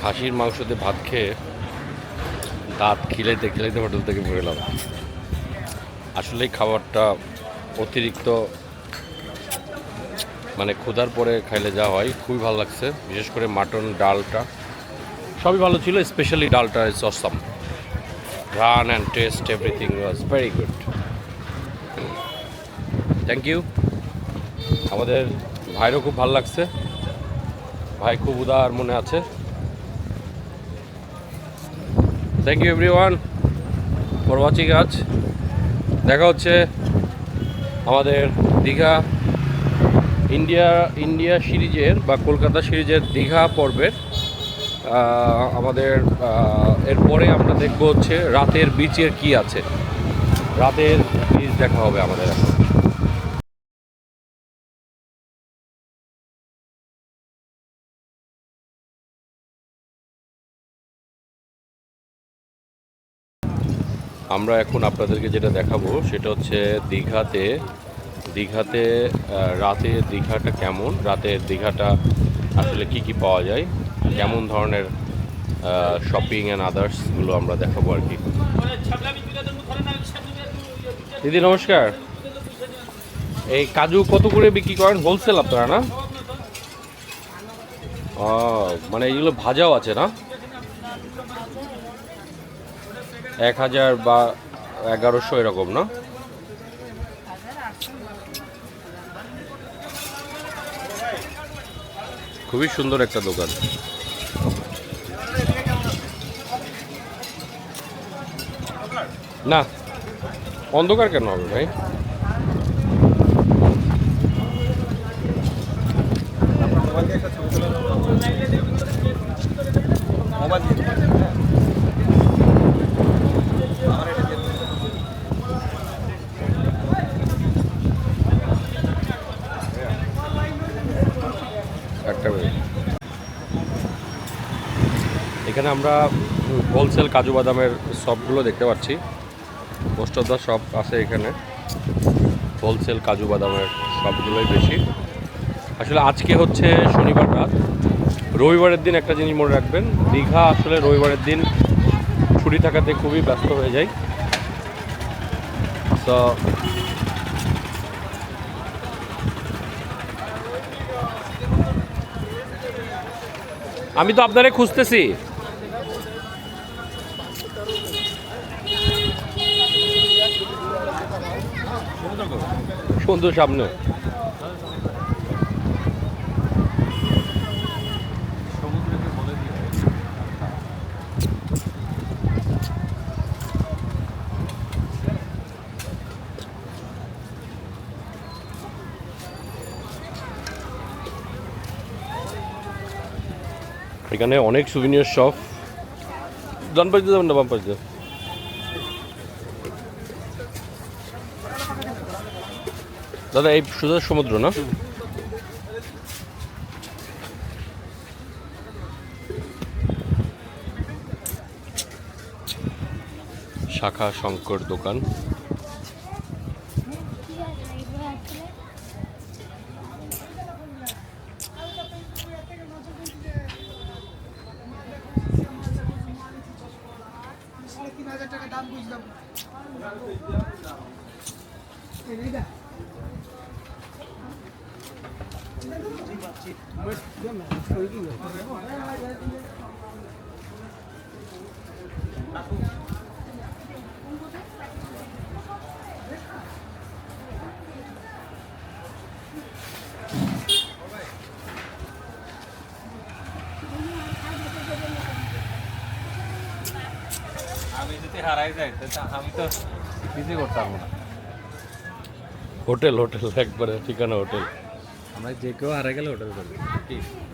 খাসির মাংস দিয়ে ভাত খেয়ে দাঁত খিলাইতে খিলাইতে হোটেল থেকে বেরোলাম আসলেই খাবারটা অতিরিক্ত মানে ক্ষুধার পরে খাইলে যা হয়, খুবই ভালো লাগছে। বিশেষ করে মাটন ডালটা সবই ভালো ছিল, স্পেশালি ডালটা is awesome run and taste everything was very good thank you আমাদের ভাইরও খুব ভালো লাগছে। ভাই খুব উদার মনে আছে। Thank you everyone for watching আজ দেখা হচ্ছে আমাদের দীঘা ইন্ডিয়া ইন্ডিয়া সিরিজের বা কলকাতা সিরিজের দীঘা পর্বের আমাদের এরপরে আমরা দেখব হচ্ছে রাতের বিচের কি আছে। রাতের বিচ দেখা হবে আমাদের এখন। আমরা এখন আপনাদেরকে যেটা দেখাবো সেটা হচ্ছে দীঘাতে দীঘাতে রাতের দীঘাটা কেমন? রাতের দীঘাটা আসলে কি কি পাওয়া যায়? কেমন ধরনের শপিং অ্যান্ড আদার্সগুলো আমরা দেখাবো আর কি। দিদি, নমস্কার। এই কাজু কত করে বিক্রি করেন? হোলসেল আপনারা, না? ও মানে এইগুলো ভাজাও আছে, না? এক হাজার বা এগারোশো এরকম, না? খুবই সুন্দর একটা দোকান। না, অন্ধকার কেন হবে ভাই? একটা মিনিট। এখানে আমরা হোলসেল কাজু বাদামের শপগুলো দেখতে পাচ্ছি। মোস্ট অফ দ্য শপ আছে এখানে। হোলসেল কাজু বাদামের শপগুলোই বেশি। আসলে আজকে হচ্ছে শনিবার রাত। রবিবারের দিন একটা জিনিস মনে রাখবেন, দীঘা আসলে রবিবারের দিন ছুটি থাকাতে খুবই ব্যস্ত হয়ে যায়। তো আমি তো আপনারে খুঁজতেছি। সুন্দর সামনে। এখানে অনেক সুভিনিয়র শপ ডান পাশ দিয়ে যাবেন না বাম পাশ দিয়ে দাদা, এই সোজা সমুদ্র, না? শাখা শঙ্কর দোকান। টাকা দাম বুঝলাম আমি যদি হারাই যায় আমি তো কিছুই করতে পারব না। হোটেল হোটেল একবারে ঠিকানা হোটেল। আমরা যে কেউ হারাই গেলে হোটেল করব।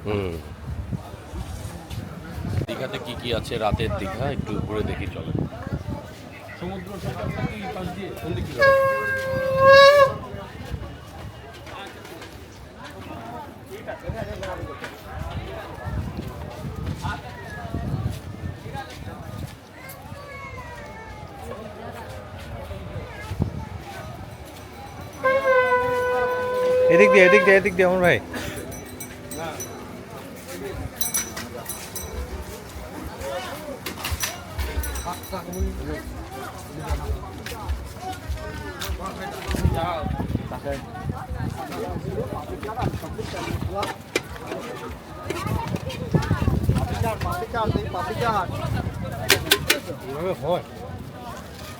হুম। দীঘাতে কি কি আছে রাতের দীঘা? একটু ঘুরে দেখি চলে। সমুদ্র সৈকতটা কি পাশ দিয়ে? কোন দিকে এদিক দিয়ে এদিক দিয়ে এদিক দিয়ে আমার ভাই।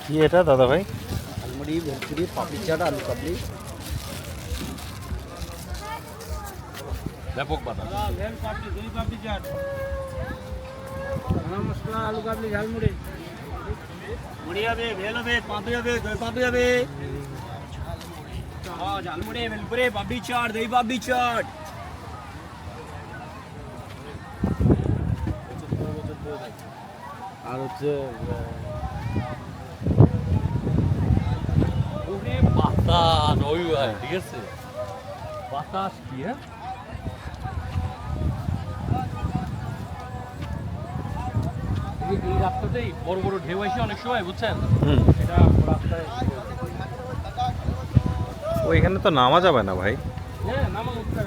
কি এটা দাদা ভাই? আলমুড়ি ভেলপুরি পাপড়ি চাট আলু কাবলি। ব্যাপক বাতাস মশলা আলু কাবলি ঝালমুড়ি। মুড়ি হবে ভেল হবে পাপড়ি হবে দই পাপড়ি হবে। ঝালমুড়ি। ভেলপুরি পাপড়ি চাট দই পাপড়ি চাট। আর হচ্ছে বাতাস ওই ঠিক আছে। বাতাস কি হ্যাঁ? এই- রাস্তাতেই বড় বড় ঢেউ আসে অনেক সময় বুঝছেন? এটা রাস্তায় ওইখানে তো নামা যাবে না ভাই। হ্যাঁ নামা উঠতে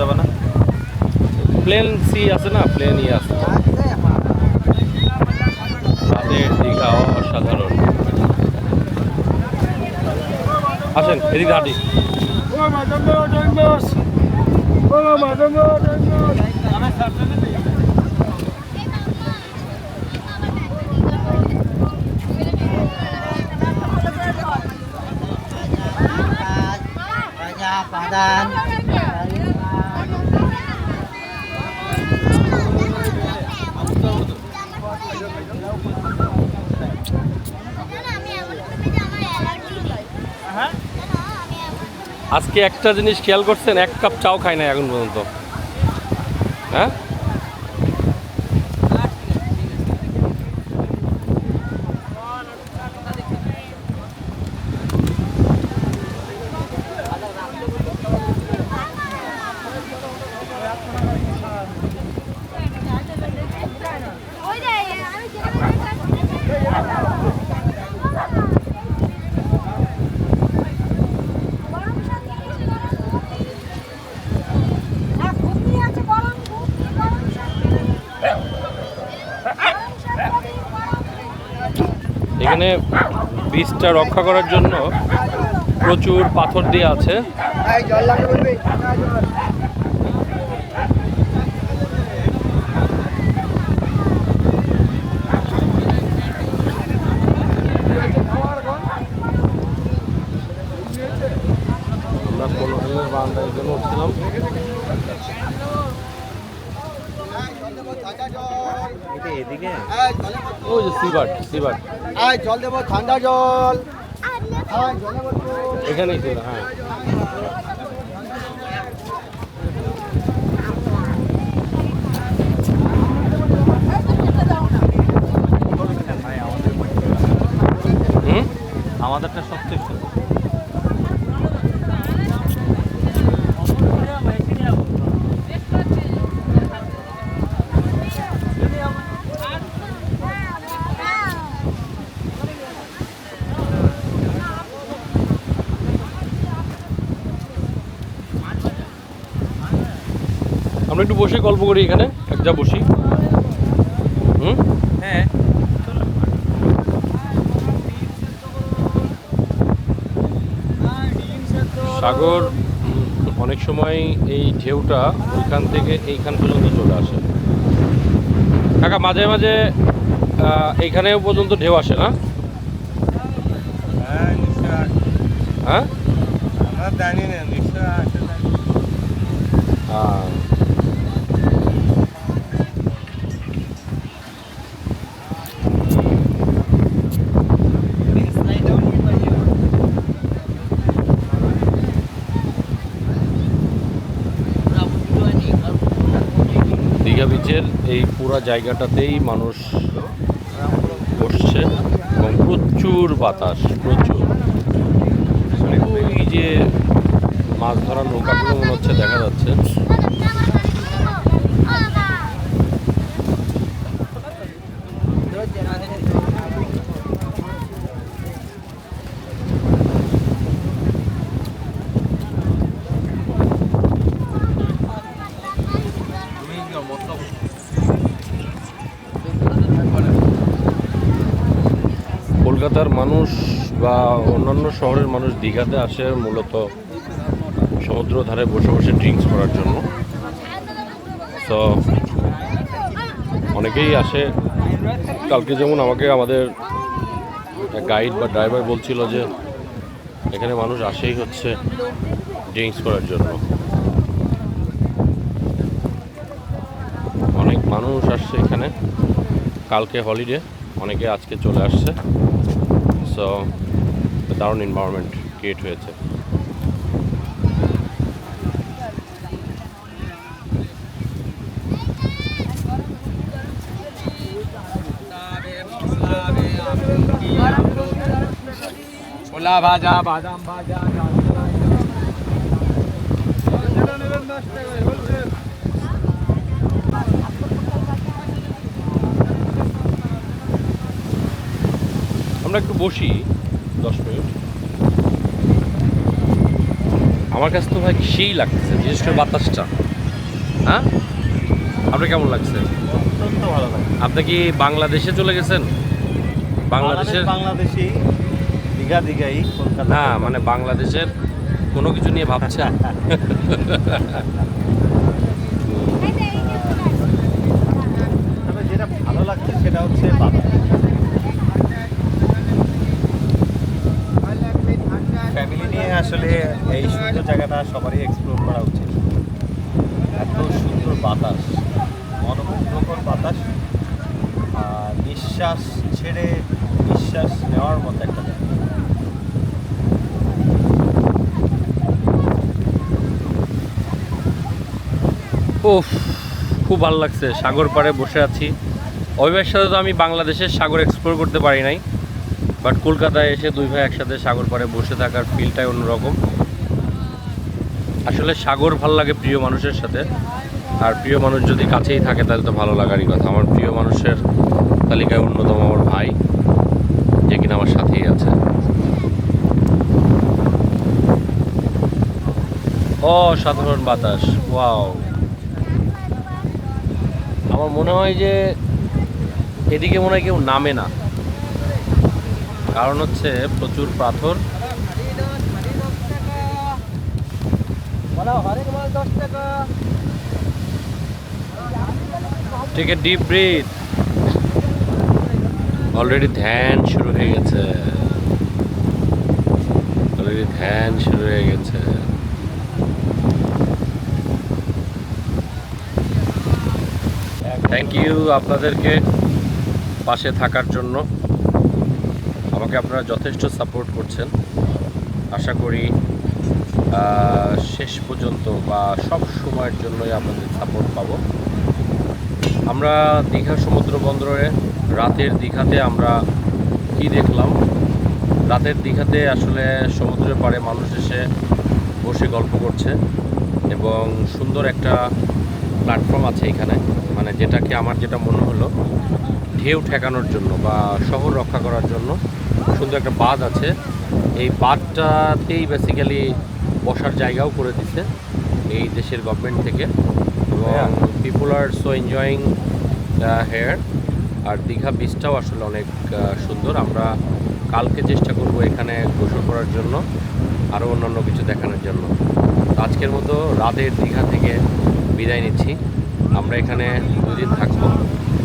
যাবে না। প্লেন সি আছে না প্লেন ই আছে। দীঘা অসাধারণ। আসেন এদিকে হাঁটি। আজকে একটা জিনিস খেয়াল করছেন এক কাপ চাও খায় না এখন পর্যন্ত। হ্যাঁ? এখানে বীজটা রক্ষা করার জন্য প্রচুর পাথর দিয়ে আছে। বারান্দায় জন্য উঠছিলাম। এদিকে? ওই যে সিবাট সিবাট জল দেবো ঠান্ডা জল। আয়, জলে বলব। এখানেই ছিল হ্যাঁ। আমাদেরটা সবচেয়ে বসে গল্প করি এখানে? এক যা বসি। হুম? হ্যাঁ। সাগর অনেক সময় এই ঢেউটা ওইখান থেকে এইখান পর্যন্ত চলে আসে। কাকা মাঝে মাঝে এইখানেও পর্যন্ত ঢেউ আসে না? হ্যাঁ নিশ্চয় হ্যাঁ? জানি না বিচের এই পুরা জায়গাটাতেই মানুষ বসছে এবং প্রচুর বাতাস, প্রচুর। এই যে মাছ ধরার নৌকাগুলো মনে হচ্ছে দেখা যাচ্ছে। কলকাতার মানুষ বা অন্যান্য শহরের মানুষ দীঘাতে আসে মূলত সমুদ্র ধারে বসে বসে ড্রিঙ্কস করার জন্য। তো অনেকেই আসে। কালকে যেমন আমাকে আমাদের গাইড বা ড্রাইভার বলছিল যে, এখানে মানুষ আসেই হচ্ছে ড্রিঙ্কস করার জন্য। অনেক মানুষ আসছে এখানে। কালকে হলিডে অনেকে আজকে চলে আসছে। সো দারুণ এনভায়রনমেন্ট ক্রিয়েট হয়েছে। ছোলা ভাজা বাদাম ভাজা আমরা একটু বসি দশ মিনিট। আমার কাছে তো ভাই সেই লাগতেছে বিশেষ করে বাতাসটা। হ্যাঁ? আপনার কেমন লাগছে? অত্যন্ত ভালো লাগে আপনি কি বাংলাদেশে চলে গেছেন? বাংলাদেশের বাংলাদেশি দীঘা দীঘাই কলকাতা। না মানে বাংলাদেশের কোনো কিছু নিয়ে ভাবছে যেটা ভালো লাগছে সেটা হচ্ছে বাবা ফ্যামিলি নিয়ে আসলে এই সুন্দর জায়গাটা সবারই এক্সপ্লোর করা উচিত। এত সুন্দর বাতাস, মনোমুগ্ধকর বাতাস, আর নিঃশ্বাস ছেড়ে নিঃশ্বাস নেওয়ার মতো একটা উফ, খুব ভালো লাগছে। সাগর পাড়ে বসে আছি। অভিভাবের সাথে তো আমি বাংলাদেশের সাগর এক্সপ্লোর করতে পারি নাই। বাট কলকাতায় এসে দুই ভাই একসাথে সাগর পাড়ে বসে থাকার ফিলটাই অন্যরকম। আসলে সাগর ভালো লাগে প্রিয় মানুষের সাথে। আর প্রিয় মানুষ যদি কাছেই থাকে, তাহলে তো ভালো লাগারই কথা। আমার প্রিয় মানুষের তালিকায় অন্যতম আমার ভাই, যে কিনা আমার সাথেই আছে। অসাধারণ বাতাস। ওয়াও। আমার মনে হয় যে এদিকে মনে হয় কেউ নামে না। কারণ হচ্ছে প্রচুর পাথর। এ ডিপ ব্রিথ অলরেডি ধ্যান শুরু হয়ে গেছে। অলরেডি ধ্যান শুরু হয়ে গেছে। থ্যাংক ইউ আপনাদেরকে পাশে থাকার জন্য। আমাকে আপনারা যথেষ্ট সাপোর্ট করছেন। আশা করি শেষ পর্যন্ত বা সব সময়ের জন্যই আপনাদের সাপোর্ট পাবো। আমরা দীঘা সমুদ্র বন্দরে রাতের দীঘাতে আমরা কি দেখলাম? রাতের দীঘাতে আসলে সমুদ্রের পাড়ে মানুষ এসে বসে গল্প করছে এবং সুন্দর একটা প্ল্যাটফর্ম আছে এখানে। মানে যেটাকে আমার যেটা মনে হলো ঢেউ ঠেকানোর জন্য বা শহর রক্ষা করার জন্য সুন্দর একটা বাঁধ আছে। এই বাঁধটাতেই বেসিক্যালি বসার জায়গাও করে দিছে এই দেশের গভর্নমেন্ট থেকে এবং people R so enjoying here আর দীঘা বিচটাও আসলে অনেক সুন্দর। আমরা কালকে চেষ্টা করব এখানে গোসল করার জন্য আরও অন্যান্য কিছু দেখানোর জন্য। আজকের মতো রাতের দীঘা থেকে বিদায় নিচ্ছি। আমরা এখানে দুদিন থাকব।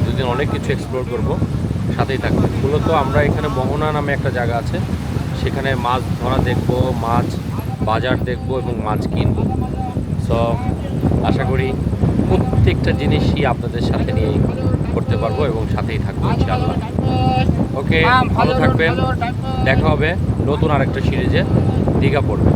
দুদিন অনেক কিছু এক্সপ্লোর করব। সাথেই থাকব। মূলত আমরা এখানে মোহনা নামে একটা জায়গা আছে। সেখানে মাছ ধরা দেখব মাছ বাজার দেখব এবং মাছ কিনব। সো আশা করি প্রত্যেকটা জিনিসই আপনাদের সাথে নিয়েই করতে পারব এবং সাথেই থাকব ইনশাআল্লাহ। ওকে ভালো থাকবেন। দেখা হবে নতুন আরেকটা সিরিজে। দীঘা পড়বে।